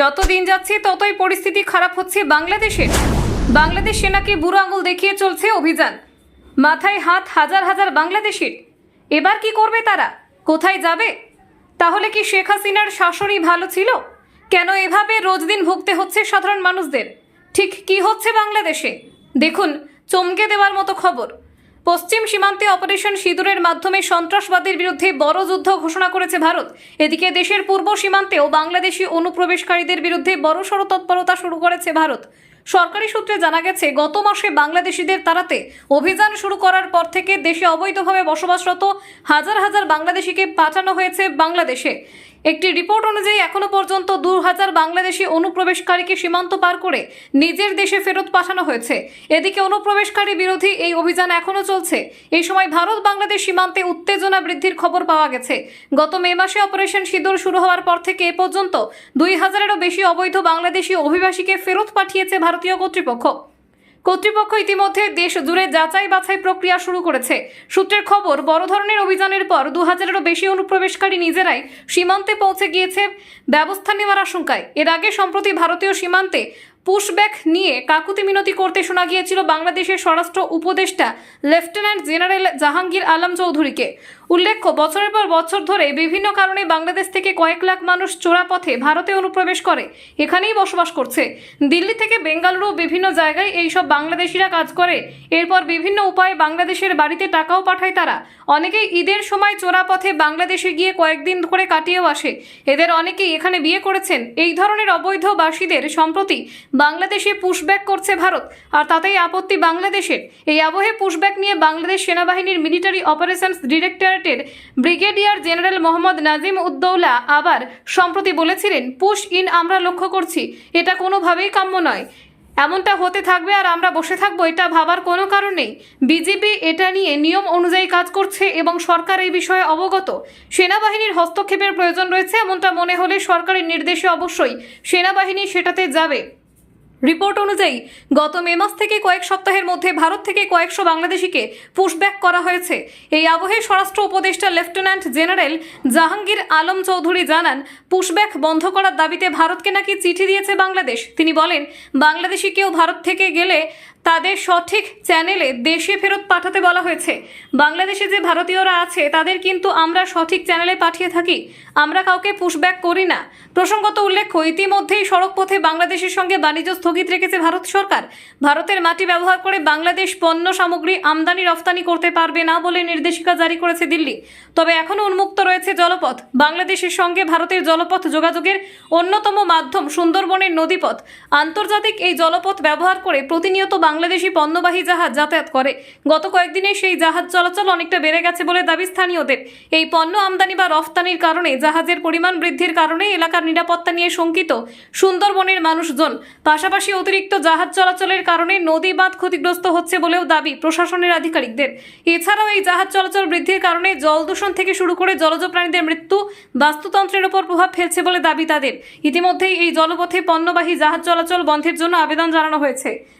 যত দিন যাচ্ছে, ততই পরিস্থিতি খারাপ হচ্ছে বাংলাদেশের। বাংলাদেশ সেনাকে বুড়ো আঙুল দেখিয়ে চলছে অভিযান। মাথায় হাত হাজার হাজার বাংলাদেশির। এবার কি করবে তারা? কোথায় যাবে? তাহলে কি শেখ হাসিনার শাসনই ভালো ছিল? কেন এভাবে রোজ দিন ভুগতে হচ্ছে সাধারণ মানুষদের? ঠিক কি হচ্ছে বাংলাদেশে? দেখুন, চমকে দেওয়ার মতো খবর। পশ্চিম সীমান্তে অপারেশন সিঁদুরের মাধ্যমে সন্ত্রাসবাদের বিরুদ্ধে বড় যুদ্ধ ঘোষণা করেছে ভারত। এদিকে দেশের পূর্ব সীমান্তেও বাংলাদেশি অনুপ্রবেশকারীদের বিরুদ্ধে বড়সড় তৎপরতা শুরু করেছে ভারত। সরকারি সূত্রে জানা গেছে, গত মাসে বাংলাদেশিদের তাড়াতে অভিযান শুরু করার পর থেকে দেশে অবৈধভাবে বসবাসরত হাজার হাজার বাংলাদেশিকে পাঠানো হয়েছে বাংলাদেশে। একটি রিপোর্ট অনুযায়ী এখনও পর্যন্ত দু হাজার বাংলাদেশি অনুপ্রবেশকারীকে সীমান্ত পার করে নিজের দেশে ফেরত পাঠানো হয়েছে। এদিকে অনুপ্রবেশকারী বিরোধী এই অভিযান এখনও চলছে। এই সময় ভারত বাংলাদেশ সীমান্তে উত্তেজনা বৃদ্ধির খবর পাওয়া গেছে। গত মে মাসে অপারেশন সিঁদুর শুরু হওয়ার পর থেকে এ পর্যন্ত দুই হাজারেরও বেশি অবৈধ বাংলাদেশি অভিবাসীকে ফেরত পাঠিয়েছে ভারতীয় কর্তৃপক্ষ। কর্তৃপক্ষ ইতিমধ্যে দেশ জুড়ে যাচাই বাছাই প্রক্রিয়া শুরু করেছে। সূত্রের খবর, বড় ধরনের অভিযানের পর দু হাজারেরও বেশি অনুপ্রবেশকারী নিজেরাই সীমান্তে পৌঁছে গিয়েছে ব্যবস্থা নেওয়ার আশঙ্কায়। এর আগে সম্প্রতি ভারতীয় সীমান্তে পুশব্যাক নিয়ে কাকুতি মিনতি করতে শোনা গিয়েছিল বাংলাদেশের স্বরাষ্ট্র উপদেষ্টা, লেফটেন্যান্ট জেনারেল জাহাঙ্গীর আলম চৌধুরীকে। উল্লেখ্য, বছরের পর বছর ধরে বিভিন্ন কারণে বাংলাদেশ থেকে কয়েক লাখ মানুষ চোরাপথে ভারতে অনুপ্রবেশ করে, এখানেই বসবাস করছে। দিল্লি থেকে বেঙ্গালুরু বিভিন্ন জায়গায় এইসব বাংলাদেশিরা কাজ করে। এরপর বিভিন্ন উপায়ে বাংলাদেশের বাড়িতে টাকাও পাঠায় তারা। অনেকেই ঈদের সময় চোরাপথে বাংলাদেশে গিয়ে কয়েকদিন ধরে কাটিয়েও আসে। এদের অনেকেই এখানে বিয়ে করেছেন। এই ধরনের অবৈধ বাসীদের সম্প্রতি বাংলাদেশে পুশব্যাক করছে ভারত। আর তাতেই আপত্তি বাংলাদেশের। এই আবহে পুশব্যাক নিয়ে বাংলাদেশ সেনাবাহিনীর মিলিটারি অপারেশনস ডিরেক্টরেটের ব্রিগেডিয়ার জেনারেল মোহাম্মদ নাজিম উদ্দৌলা আবার সম্প্রতি বলেছিলেন পুশ ইন আমরা লক্ষ্য করছি। এটা কোনোভাবেই কাম্য নয়। এমনটা হতে থাকবে আর আমরা বসে থাকব, এটা ভাবার কোনো কারণ নেই। বিজেপি এটা নিয়ে নিয়ম অনুযায়ী কাজ করছে এবং সরকার এই বিষয়ে অবগত। সেনাবাহিনীর হস্তক্ষেপের প্রয়োজন রয়েছে, এমনটা মনে হলে সরকারের নির্দেশে অবশ্যই সেনাবাহিনী সেটাতে যাবে। রিপোর্ট অনুযায়ী, গত মে মাস থেকে কয়েক সপ্তাহের মধ্যে ভারত থেকে কয়েকশো বাংলাদেশিকে পুশব্যাক করা হয়েছে। এই আবহে স্বরাষ্ট্র উপদেষ্টা লেফটেন্যান্ট জেনারেল জাহাঙ্গীর আলম চৌধুরী জানান পুশব্যাক বন্ধ করার দাবিতে ভারতকে নাকি চিঠি দিয়েছে বাংলাদেশ। তিনি বলেন বাংলাদেশি কেউ ভারত থেকে গেলে তাদের সঠিক চ্যানেলে দেশে ফেরত পাঠাতে বলা হয়েছে। বাংলাদেশে যে ভারতীয়রা আছে, তাদের কিন্তু আমরা সঠিক চ্যানেলে পাঠিয়ে থাকি। আমরা কাউকে পুশব্যাক করি না। প্রসঙ্গত উল্লেখ্য, ইতিমধ্যেই সড়কপথে বাংলাদেশের সঙ্গে বাণিজ্য স্থগিত রেখেছে ভারত সরকার। ভারতের মাটি ব্যবহার করে বাংলাদেশ পণ্য সামগ্রী আমদানি রফতানি করতে পারবে না বলে নির্দেশিকা জারি করেছে দিল্লি। তবে এখনও উন্মুক্ত রয়েছে জলপথ। বাংলাদেশের সঙ্গে ভারতের জলপথ যোগাযোগের অন্যতম মাধ্যম সুন্দরবনের নদীপথ। আন্তর্জাতিক এই জলপথ ব্যবহার করে প্রতিনিয়ত বাংলাদেশি পণ্যবাহী জাহাজ যাতায়াত করে। গত কয়েকদিনে সেই জাহাজ চলাচল অনেকটা বেড়ে গেছে বলে দাবি স্থানীয়দের। এই পণ্য আমদানি বা রফতানির কারণে জাহাজের পরিমাণ বৃদ্ধির কারণে এলাকার নিরাপত্তা নিয়ে শঙ্কিত সুন্দরবনের মানুষজন। পাশাপাশি অতিরিক্ত জাহাজ চলাচলের কারণে নদী বাঁধ ক্ষতিগ্রস্ত হচ্ছে বলেও দাবি প্রশাসনের আধিকারিকদের। এছাড়াও এই জাহাজ চলাচল বৃদ্ধির কারণে জল দূষণ থেকে শুরু করে জলজ প্রাণীদের মৃত্যু বাস্তুতন্ত্রের ওপর প্রভাব ফেলছে বলে দাবি তাদের। ইতিমধ্যেই এই জলপথে পণ্যবাহী জাহাজ চলাচল বন্ধের জন্য আবেদন জানানো হয়েছে।